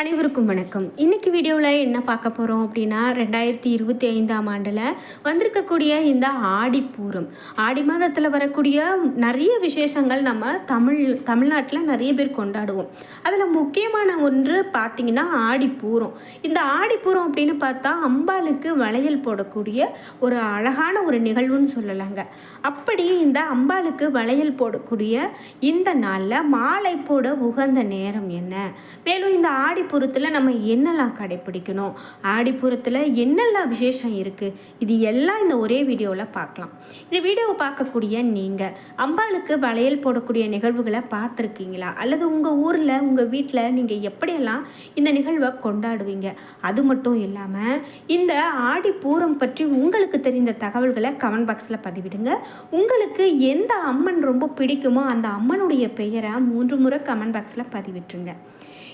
அனைவருக்கும் வணக்கம். இன்னைக்கு வீடியோவில் என்ன பார்க்க போகிறோம் அப்படின்னா ரெண்டாயிரத்தி இருபத்தி ஐந்தாம் ஆண்டில் வந்திருக்கக்கூடிய இந்த ஆடிப்பூரம் ஆடி மாதத்தில் வரக்கூடிய நிறைய விசேஷங்கள் நம்ம தமிழ் தமிழ்நாட்டில் நிறைய பேர் கொண்டாடுவோம். அதில் முக்கியமான ஒன்று பார்த்திங்கன்னா ஆடிப்பூரம் இந்த ஆடிப்பூரம் அப்படின்னு பார்த்தா அம்பாளுக்கு வளையல் போடக்கூடிய ஒரு அழகான ஒரு நிகழ்வுன்னு சொல்லலாங்க. அப்படி இந்த அம்பாளுக்கு வளையல் போடக்கூடிய இந்த நாளில் மாலை போட உகந்த நேரம் என்ன? மேலும் இந்த ஆடிப்புறத்தில் நம்ம என்னெல்லாம் கடைப்பிடிக்கணும்? ஆடிப்புறத்தில் என்னெல்லாம் விசேஷம் இருக்குது இது எல்லாம் இந்த ஒரே வீடியோவில் பார்க்கலாம். இந்த வீடியோவை பார்க்கக்கூடிய நீங்கள் அம்பாளுக்கு வளையல் போடக்கூடிய நிகழ்வுகளை பார்த்துருக்கீங்களா? அல்லது உங்கள் ஊரில் உங்கள் வீட்டில் நீங்கள் எப்படியெல்லாம் இந்த நிகழ்வை கொண்டாடுவீங்க? அது மட்டும் இல்லாமல் இந்த ஆடிப்பூரம் பற்றி உங்களுக்கு தெரிந்த தகவல்களை கமெண்ட் பாக்ஸில் பதிவிடுங்க. உங்களுக்கு எந்த அம்மன் ரொம்ப பிடிக்குமோ அந்த அம்மனுடைய பெயரை மூன்று முறை கமெண்ட் பாக்ஸில் பதிவிட்டுருங்க.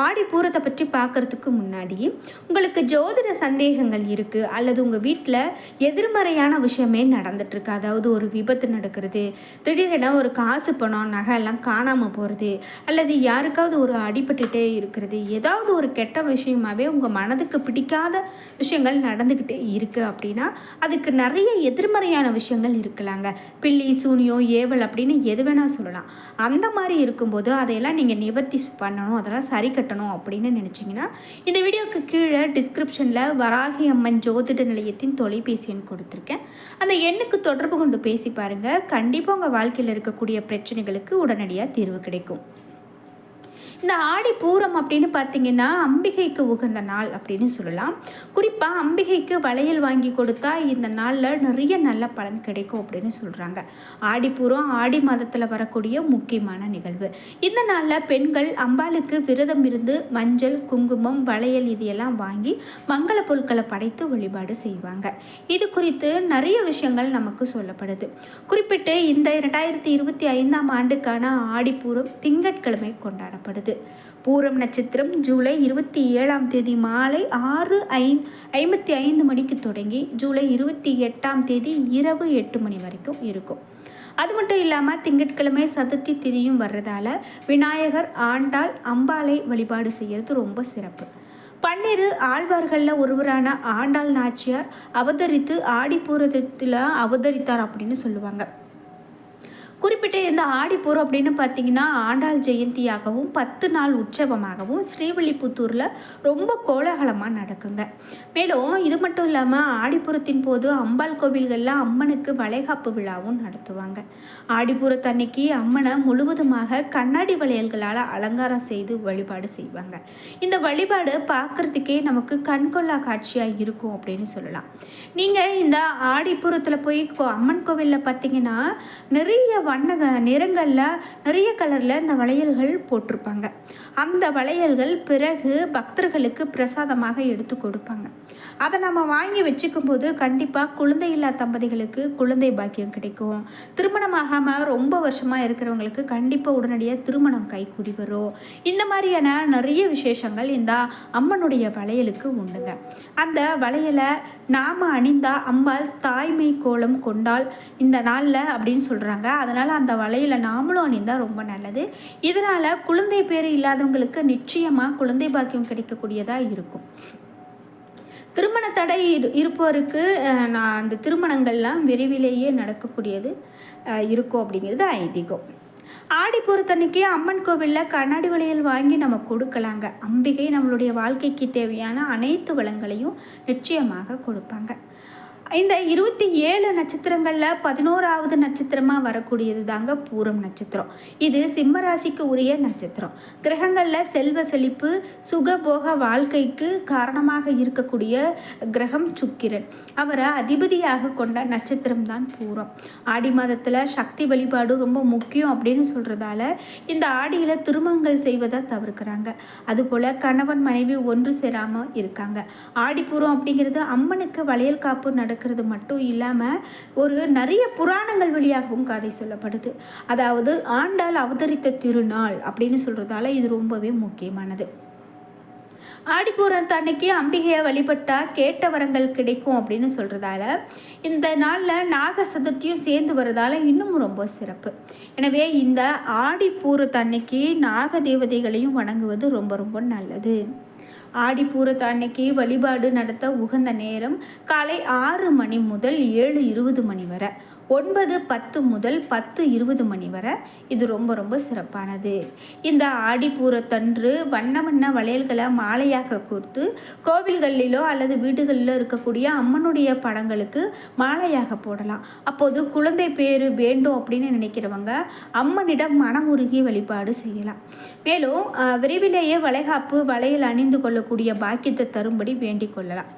ஆடி பூரத்தை பற்றி பார்க்குறதுக்கு முன்னாடி உங்களுக்கு ஜோதிட சந்தேகங்கள் இருக்குது அல்லது உங்கள் வீட்டில் எதிர்மறையான விஷயமே நடந்துட்டுருக்கு அதாவது ஒரு விபத்து நடக்கிறது திடீரென ஒரு காசு பணம் நகை எல்லாம் காணாமல் போகிறது அல்லது யாருக்காவது ஒரு அடிபட்டுட்டே இருக்கிறது. ஏதாவது ஒரு கெட்ட விஷயமாகவே உங்கள் மனதுக்கு பிடிக்காத விஷயங்கள் நடந்துக்கிட்டே இருக்குது அப்படின்னா அதுக்கு நிறைய எதிர்மறையான விஷயங்கள் இருக்கலாங்க. பில்லி சூனியம் ஏவல் அப்படின்னு எது வேணால் சொல்லலாம். அந்த மாதிரி இருக்கும்போது அதையெல்லாம் நீங்கள் நிவர்த்தி பண்ணணும். அதெல்லாம் சரி கட்டணும் அப்படின்னு நினச்சிங்கன்னா இந்த வீடியோக்கு கீழே டிஸ்கிரிப்ஷனில் வராகி அம்மன் ஜோதிட நிலையத்தின் தொலைபேசி எண் கொடுத்துருக்கேன். அந்த எண்ணுக்கு தொடர்பு கொண்டு பேசி பாருங்கள் கண்டிப்பாக உங்கள் வாழ்க்கையில் இருக்கக்கூடிய பிரச்சனைகளுக்கு உடனடியாக தீர்வு கிடைக்கும். இந்த ஆடி பூரம் அப்படின்னு பார்த்தீங்கன்னா அம்பிகைக்கு உகந்த நாள் அப்படின்னு சொல்லலாம். குறிப்பாக அம்பிகைக்கு வளையல் வாங்கி கொடுத்தா இந்த நாளில் நிறைய நல்ல பலன் கிடைக்கும் அப்படின்னு சொல்கிறாங்க ஆடிப்பூரம் ஆடி மாதத்தில் வரக்கூடிய முக்கியமான நிகழ்வு. இந்த நாளில் பெண்கள் அம்பாளுக்கு விரதம் இருந்து மஞ்சள் குங்குமம் வளையல் இதையெல்லாம் வாங்கி மங்கள பொருட்களை படைத்து வழிபாடு செய்வாங்க. இது குறித்து நிறைய விஷயங்கள் நமக்கு சொல்லப்படுது. குறிப்பிட்டு இந்த இரண்டாயிரத்தி இருபத்தி ஐந்தாம் ஆண்டுக்கான ஆடிப்பூரம் திங்கட்கிழமை கொண்டாடப்படுது. பூரம் நட்சத்திரம் ஜூலை இருபத்தி ஏழாம் தேதி மாலை ஆறு ஐ ஐம்பத்தி ஐந்து மணிக்கு தொடங்கி ஜூலை இருபத்தி எட்டாம் தேதி இரவு எட்டு மணி வரைக்கும் இருக்கும். அது மட்டும் இல்லாமல் திங்கட்கிழமை சதுர்த்தி திதியும் வர்றதால விநாயகர் ஆண்டாள் அம்பாளை வழிபாடு செய்கிறது ரொம்ப சிறப்பு. பன்னிரு ஆழ்வார்களில் ஒருவரான ஆண்டாள் நாச்சியார் அவதரித்து ஆடிப்பூரத்தில் அவதரித்தார் அப்படின்னு சொல்லுவாங்க. குறிப்பிட்ட இந்த ஆடிப்பூரம் அப்படின்னு பார்த்தீங்கன்னா ஆண்டாள் ஜெயந்தியாகவும் பத்து நாள் உற்சவமாகவும் ஸ்ரீவில்லிபுத்தூரில் ரொம்ப கோலாகலமாக நடக்குங்க. மேலும் இது மட்டும் இல்லாமல் ஆடிப்புறத்தின் போது அம்பாள் கோவில்களில் அம்மனுக்கு வளைகாப்பு விழாவும் நடத்துவாங்க. ஆடிப்புறத்தன்னைக்கு அம்மனை முழுவதுமாக கண்ணாடி வளையல்களால் அலங்காரம் செய்து வழிபாடு செய்வாங்க. இந்த வழிபாடு பார்க்குறதுக்கே நமக்கு கண்கொள்ளா காட்சியாக இருக்கும் அப்படின்னு சொல்லலாம். நீங்கள் இந்த ஆடிப்புறத்தில் போய் அம்மன் கோவிலில் பார்த்தீங்கன்னா நிறைய வண்ண நிறங்களில் நிறைய கலரில் இந்த வளையல்கள் போட்டிருப்பாங்க. அந்த வளையல்கள் பிறகு பக்தர்களுக்கு பிரசாதமாக எடுத்து கொடுப்பாங்க. அதை நம்ம வாங்கி வச்சுக்கும் போது கண்டிப்பாக குழந்தை இல்லா தம்பதிகளுக்கு குழந்தை பாக்கியம் கிடைக்கும். திருமணமாகாமல் ரொம்ப வருஷமாக இருக்கிறவங்களுக்கு கண்டிப்பாக உடனடியாக திருமணம் கைக்கூடி வரும். இந்த மாதிரியான நிறைய விசேஷங்கள் இந்த அம்மனுடைய வளையலுக்கு உண்டுங்க. அந்த வளையலை நாம் அணிந்தால் அம்பாள் தாய்மை கோலம் கொண்டால் இந்த நாளில் அப்படின்னு சொல்கிறாங்க அதனால் அதனால் அந்த வலையில் நாமளும் அணிந்தால் ரொம்ப நல்லது. இதனால் குழந்தை பேர் இல்லாதவங்களுக்கு நிச்சயமாக குழந்தை பாக்கியம் கிடைக்கக்கூடியதாக இருக்கும். திருமண தடை இரு இருப்பவருக்கு நான் அந்த திருமணங்கள்லாம் விரைவிலேயே நடக்கக்கூடியது இருக்கும் அப்படிங்கிறது ஐதீகம். ஆடி அம்மன் கோவிலில் கண்ணாடி வளையல் வாங்கி நம்ம கொடுக்கலாங்க. அம்பிகை நம்மளுடைய வாழ்க்கைக்கு தேவையான அனைத்து வளங்களையும் நிச்சயமாக கொடுப்பாங்க. இந்த இருபத்தி ஏழு நட்சத்திரங்களில் பதினோராவது நட்சத்திரமாக வரக்கூடியது தாங்க பூரம் நட்சத்திரம். இது சிம்மராசிக்கு உரிய நட்சத்திரம். கிரகங்களில் செல்வ செழிப்பு சுகபோக வாழ்க்கைக்கு காரணமாக இருக்கக்கூடிய கிரகம் சுக்கிரன். அவரை அதிபதியாக கொண்ட நட்சத்திரம் தான் பூரம். ஆடி மாதத்தில் சக்தி வழிபாடு ரொம்ப முக்கியம் அப்படின்னு சொல்கிறதால இந்த ஆடியில் திருமணங்கள் செய்வதை தவிர்க்கிறாங்க. அதுபோல் கணவன் மனைவி ஒன்று சேராமல் இருக்காங்க. ஆடிப்பூரம் அப்படிங்கிறது அம்மனுக்கு வளையல் காப்பு நடக்க நடக்கிறது மட்டும் இல்லாமல் ஒரு நிறைய புராணங்கள் வழியாகவும் கதை சொல்லப்படுது. அதாவது ஆண்டாள் அவதரித்த திருநாள் அப்படின்னு சொல்கிறதால இது ரொம்பவே முக்கியமானது. ஆடிப்பூரத்து அன்னைக்கு அம்பிகையை வழிபட்டால் கேட்ட வரங்கள் கிடைக்கும் அப்படின்னு சொல்கிறதால இந்த நாளில் நாக சதுர்த்தியும் சேர்ந்து வரதால இன்னும் ரொம்ப சிறப்பு. எனவே இந்த ஆடிப்பூரத்து அன்னைக்கு நாக தேவதைகளையும் வணங்குவது ரொம்ப ரொம்ப நல்லது. ஆடிப்பூரத்து அன்னைக்கு வழிபாடு நடத்த உகந்த நேரம் காலை ஆறு மணி முதல் ஏழு இருபது மணி வரை. ஒன்பது பத்து முதல் பத்து இருபது மணி வரை. இது ரொம்ப ரொம்ப சிறப்பானது. இந்த ஆடிப்பூரத்தன்று வண்ண வண்ண வளையல்களை மாலையாக கொடுத்து கோவில்களிலோ அல்லது வீடுகளிலோ இருக்கக்கூடிய அம்மனுடைய படங்களுக்கு மாலையாக போடலாம். அப்போது குழந்தை பேர் வேண்டும் அப்படின்னு நினைக்கிறவங்க அம்மனிடம் மனமுருகி வழிபாடு செய்யலாம். மேலும் விரைவிலேயே வளைகாப்பு வளையல் அணிந்து கொள்ளக்கூடிய பாக்கியத்தை தரும்படி வேண்டிக் கொள்ளலாம்.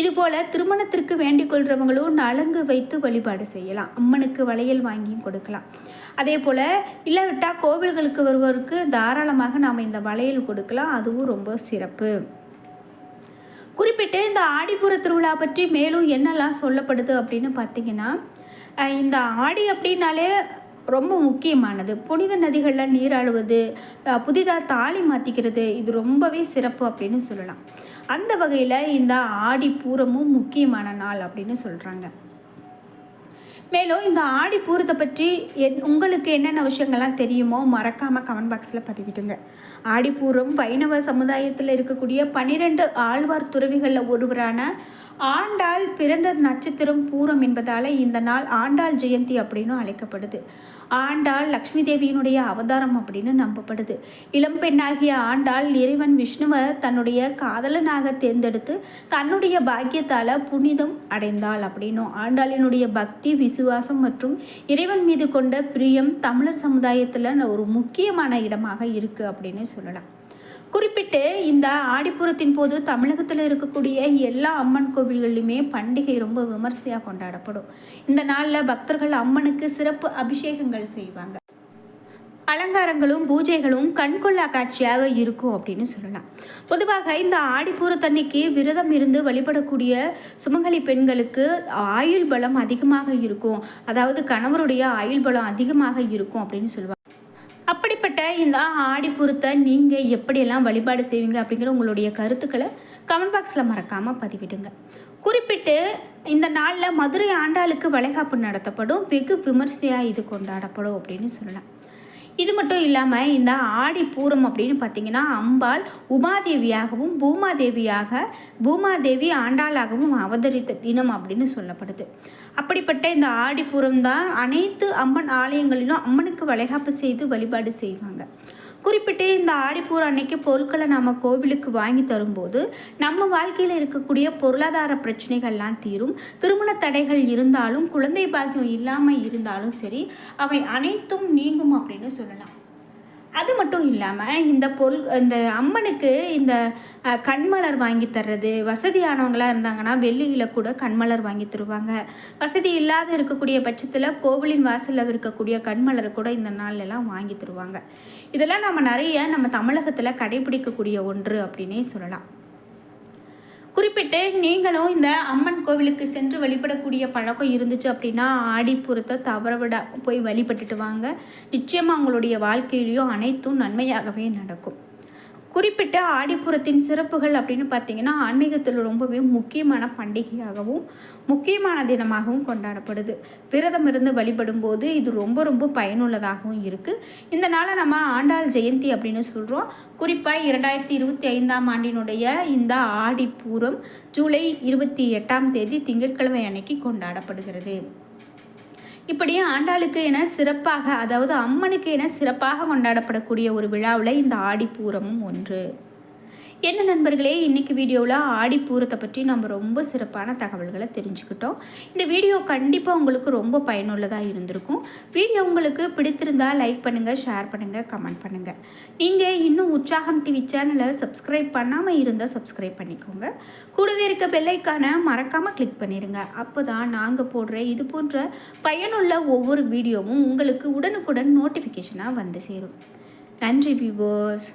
இதுபோல் திருமணத்திற்கு வேண்டிக் கொள்கிறவங்களும் நலங்கு வைத்து வழிபாடு செய்யலாம். அம்மனுக்கு வளையல் வாங்கியும் கொடுக்கலாம். அதே போல் இல்லாவிட்டால் கோவில்களுக்கு வருவோருக்கு தாராளமாக நாம் இந்த வளையல் கொடுக்கலாம். அதுவும் ரொம்ப சிறப்பு. குறிப்பிட்டு இந்த ஆடிப்புற திருவிழா பற்றி மேலும் என்னெல்லாம் சொல்லப்படுது அப்படின்னு பார்த்தீங்கன்னா இந்த ஆடி அப்படின்னாலே ரொம்ப முக்கியமானது. புனித நதிகளில் நீராடுவது புதிதாக தாலி மாற்றிக்கிறது இது ரொம்பவே சிறப்பு அப்படின்னு சொல்லலாம். அந்த வகையில் இந்த ஆடி பூரமும் முக்கியமான நாள் அப்படின்னு சொல்கிறாங்க மேலும் இந்த ஆடி பூரத்தை பற்றி என் உங்களுக்கு என்னென்ன விஷயங்கள்லாம் தெரியுமோ மறக்காமல் கமெண்ட் பாக்ஸில் பதிவிடுங்க. ஆடிப்பூரம் வைணவ சமுதாயத்தில் இருக்கக்கூடிய பனிரெண்டு ஆழ்வார் துறவிகளில் ஒருவரான ஆண்டாள் பிறந்த நட்சத்திரம் பூரம் என்பதால் இந்த நாள் ஆண்டாள் ஜெயந்தி அப்படின்னு அழைக்கப்படுது. ஆண்டாள் லக்ஷ்மி தேவியினுடைய அவதாரம் அப்படின்னு நம்பப்படுது. இளம்பெண்ணாகிய ஆண்டாள் இறைவன் விஷ்ணுவை தன்னுடைய காதலனாக தேர்ந்தெடுத்து தன்னுடைய பாக்கியத்தால் புனிதம் அடைந்தாள் அப்படின்னும் ஆண்டாளினுடைய பக்தி விசுவாசம் மற்றும் இறைவன் மீது கொண்ட பிரியம் தமிழர் சமுதாயத்தில் ஒரு முக்கியமான இடமாக இருக்குது அப்படின்னு சொல்லலாம். குறிப்பிட்டு இந்த ஆடிப்புறத்தின் போது தமிழகத்தில் இருக்கக்கூடிய எல்லா அம்மன் கோவில்களிலுமே பண்டிகை ரொம்ப விமர்சையாக கொண்டாடப்படும். இந்த நாளில் பக்தர்கள் அம்மனுக்கு சிறப்பு அபிஷேகங்கள் செய்வாங்க. அலங்காரங்களும் பூஜைகளும் கண்கொள்ளா காட்சியாக இருக்கும் அப்படின்னு சொல்லலாம். பொதுவாக இந்த ஆடிப்பூரத்தன்னைக்கு விரதம் இருந்து வழிபடக்கூடிய சுமங்கலி பெண்களுக்கு ஆயுள் பலம் அதிகமாக இருக்கும். அதாவது கணவருடைய ஆயுள் பலம் அதிகமாக இருக்கும் அப்படின்னு சொல்லுவாங்க. அப்படிப்பட்ட இந்த ஆடி ஆடிப்புறத்தை நீங்கள் எப்படியெல்லாம் வழிபாடு செய்வீங்க அப்படிங்கிற உங்களுடைய கருத்துக்களை கமெண்ட் பாக்ஸில் மறக்காமல் பதிவிடுங்க. குறிப்பிட்டு இந்த நாளில் மதுரை ஆண்டாளுக்கு வளைகாப்பு நடத்தப்படும் வெகு விமர்சையாக இது கொண்டாடப்படும் அப்படின்னு சொல்லலாம். இது மட்டும் இல்லாமல் இந்த ஆடி பூரம் அப்படின்னு பார்த்திங்கன்னா அம்பாள் உமாதேவியாகவும் பூமாதேவியாக பூமாதேவி ஆண்டாளாகவும் அவதரித்த தினம் அப்படின்னு சொல்லப்படுது. அப்படிப்பட்ட இந்த ஆடிப்பூரம் தான் அனைத்து அம்மன் ஆலயங்களிலும் அம்மனுக்கு வளைகாப்பு செய்து வழிபாடு செய்வாங்க. குறிப்பிட்டு இந்த ஆடிப்பூர் அன்னைக்கு பொருட்களை நம்ம கோவிலுக்கு வாங்கி தரும்போது நம்ம வாழ்க்கையில் இருக்கக்கூடிய பொருளாதார பிரச்சனைகள்லாம் தீரும். திருமண தடைகள் இருந்தாலும் குழந்தை பாக்கியம் இல்லாமல் இருந்தாலும் சரி அவை அனைத்தும் நீங்கும் அப்படின்னு சொல்லலாம். அது மட்டும் இல்லாமல் இந்த பொருள் இந்த அம்மனுக்கு இந்த கண்மலர் வாங்கி தர்றது வசதியானவங்களாக இருந்தாங்கன்னா வெள்ளியில் கூட கண்மலர் வாங்கி தருவாங்க. வசதி இல்லாத இருக்கக்கூடிய பட்சத்தில் கோவிலின் வாசலில் இருக்கக்கூடிய கண்மலரை கூட இந்த நாள்லலாம் வாங்கி தருவாங்க. இதெல்லாம் நம்ம நிறைய நம்ம தமிழகத்தில் கடைபிடிக்கக்கூடிய ஒன்று அப்படின்னே சொல்லலாம். குறிப்பிட்டு நீங்களும் இந்த அம்மன் கோவிலுக்கு சென்று வழிபடக்கூடிய பழக்கம் இருந்துச்சு அப்படின்னா ஆடிப்புறத்தை தவற விட போய் வழிபட்டுட்டு வாங்க. நிச்சயமாக உங்களுடைய வாழ்க்கையிலையும் அனைத்தும் நன்மையாகவே நடக்கும். குறிப்பிட்ட ஆடிப்புறத்தின் சிறப்புகள் அப்படின்னு பார்த்தீங்கன்னா ஆன்மீகத்தில் ரொம்பவே முக்கியமான பண்டிகையாகவும் முக்கியமான தினமாகவும் கொண்டாடப்படுது. விரதம் இருந்து வழிபடும் போது இது ரொம்ப ரொம்ப பயனுள்ளதாகவும் இருக்குது இந்த நாளை நம்ம ஆண்டாள் ஜெயந்தி அப்படின்னு சொல்கிறோம் குறிப்பாக இரண்டாயிரத்தி இருபத்தி ஐந்தாம் ஆண்டினுடைய இந்த ஆடிப்பூரம் ஜூலை இருபத்தி எட்டாம் தேதி திங்கட்கிழமை அன்னைக்கு கொண்டாடப்படுகிறது. இப்படி ஆண்டாளுக்கு என சிறப்பாக அதாவது அம்மனுக்கு என சிறப்பாக கொண்டாடப்படக்கூடிய ஒரு விழாவில் இந்த ஆடிப்பூரமும் ஒன்று. என்ன நண்பர்களே இன்றைக்கி வீடியோவில் ஆடிப்பூரத்தை பற்றி நம்ம ரொம்ப சிறப்பான தகவல்களை தெரிஞ்சுக்கிட்டோம். இந்த வீடியோ கண்டிப்பாக உங்களுக்கு ரொம்ப பயனுள்ளதாக இருந்திருக்கும். வீடியோ உங்களுக்கு பிடித்திருந்தால் லைக் பண்ணுங்கள் ஷேர் பண்ணுங்கள் கமெண்ட் பண்ணுங்கள் நீங்கள் இன்னும் உற்சாகம் டிவி சேனலை சப்ஸ்கிரைப் பண்ணாமல் இருந்தால் சப்ஸ்கிரைப் பண்ணிக்கோங்க. கூடவே இருக்க பெல்லைக்கான மறக்காமல் கிளிக் பண்ணிடுங்க அப்போ தான் நாங்கள் போடுற இது போன்ற பயனுள்ள ஒவ்வொரு வீடியோவும் உங்களுக்கு உடனுக்குடன் நோட்டிஃபிகேஷனாக வந்து சேரும். நன்றி வியூவர்ஸ்